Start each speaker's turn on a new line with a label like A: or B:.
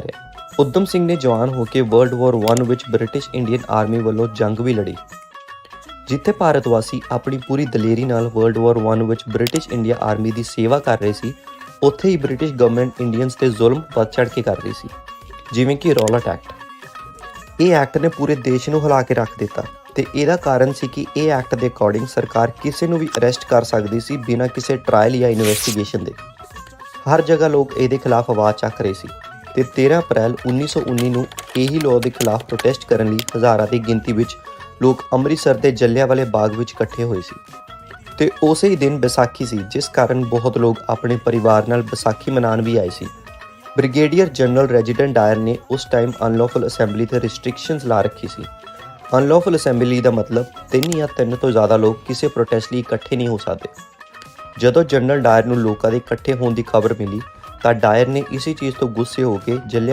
A: ਰਿਹਾ ਉਦਮ ਸਿੰਘ ਨੇ ਜਵਾਨ ਹੋ ਕੇ ਵਰਲਡ ਵਾਰ 1 ਵਿੱਚ ਬ੍ਰਿਟਿਸ਼ ਇੰਡੀਅਨ ਆਰਮੀ ਵੱਲੋਂ ਜੰਗ ਵੀ ਲੜੀ। ਜਿੱਥੇ ਭਾਰਤ ਵਾਸੀ ਆਪਣੀ ਪੂਰੀ ਦਲੇਰੀ ਨਾਲ ਵਰਲਡ ਵਾਰ 1 ਵਿੱਚ ਬ੍ਰਿਟਿਸ਼ ਇੰਡੀਆ ਆਰਮੀ ਦੀ ਸੇਵਾ ਕਰ ਰਹੇ ਸੀ, ਉੱਥੇ ਹੀ ਬ੍ਰਿਟਿਸ਼ ਗਵਰਨਮੈਂਟ ਇੰਡੀਅਨਸ ਤੇ ਜ਼ੁਲਮ ਵੱਧ ਚੜ੍ਹ ਕੇ ਕਰ ਰਹੀ ਸੀ, ਜਿਵੇਂ ਕਿ ਰੌਲਟ ਐਕਟ ਇਹ ਐਕਟ ਨੇ ਪੂਰੇ ਦੇਸ਼ ਨੂੰ ਹਿਲਾ ਕੇ ਰੱਖ ਦਿੱਤਾ ਤੇ ਇਹਦਾ ਕਾਰਨ ਸੀ ਕਿ ਇਹ ਐਕਟ ਦੇ ਅਕੋਰਡਿੰਗ ਸਰਕਾਰ ਕਿਸੇ ਨੂੰ ਵੀ ਅਰੈਸਟ ਕਰ ਸਕਦੀ ਸੀ ਬਿਨਾਂ ਕਿਸੇ ਟ੍ਰਾਇਲ ਜਾਂ ਇਨਵੈਸਟੀਗੇਸ਼ਨ ਦੇ। ਹਰ ਜਗ੍ਹਾ ਲੋਕ ਇਹਦੇ ਖਿਲਾਫ ਆਵਾਜ਼ ਚੱਕ ਰਹੇ ਸੀ। ਤੇ 13 ਅਪ੍ਰੈਲ 1919 ਨੂੰ ਇਹੀ ਲਾਅ ਦੇ ਖਿਲਾਫ ਪ੍ਰੋਟੈਸਟ ਕਰਨ ਲਈ ਹਜ਼ਾਰਾਂ ਦੀ ਗਿਣਤੀ ਵਿੱਚ ਲੋਕ ਅੰਮ੍ਰਿਤਸਰ ਦੇ ਜੱਲਿਆਂਵਾਲੇ ਬਾਗ ਵਿੱਚ ਇਕੱਠੇ ਹੋਏ ਸੀ। ਤੇ ਉਸੇ ਹੀ ਦਿਨ ਵਿਸਾਖੀ ਸੀ, ਜਿਸ ਕਾਰਨ ਬਹੁਤ ਲੋਕ ਆਪਣੇ ਪਰਿਵਾਰ ਨਾਲ ਵਿਸਾਖੀ ਮਨਾਉਣ ਵੀ ਆਏ ਸੀ। ਬ੍ਰਿਗੇਡੀਅਰ ਜਨਰਲ ਰੈਜ਼ੀਡੈਂਟ ਡਾਇਰ ਨੇ ਉਸ ਟਾਈਮ ਅਨਲੌਫੁਲ ਅਸੈਂਬਲੀ ਤੇ ਰਿਸਟ੍ਰਿਕਸ਼ਨਸ ਲਾ ਰੱਖੀ ਸੀ। ਅਨਲੌਫੁਲ ਅਸੈਂਬਲੀ ਦਾ ਮਤਲਬ ਤਿੰਨ ਜਾਂ ਤਿੰਨ ਤੋਂ ਜ਼ਿਆਦਾ ਲੋਕ ਕਿਸੇ ਪ੍ਰੋਟੈਸਟ ਲਈ ਇਕੱਠੇ ਨਹੀਂ ਹੋ ਸਕਦੇ। ਜਦੋਂ ਜਨਰਲ ਡਾਇਰ ਨੂੰ ਲੋਕਾਂ ਦੇ ਇਕੱਠੇ ਹੋਣ ਦੀ ਖਬਰ ਮਿਲੀ ਤਾਂ ਡਾਇਰ ਨੇ ਇਸੇ ਚੀਜ਼ ਤੋਂ ਗੁੱਸੇ ਹੋ ਕੇ ਜਲਿਆ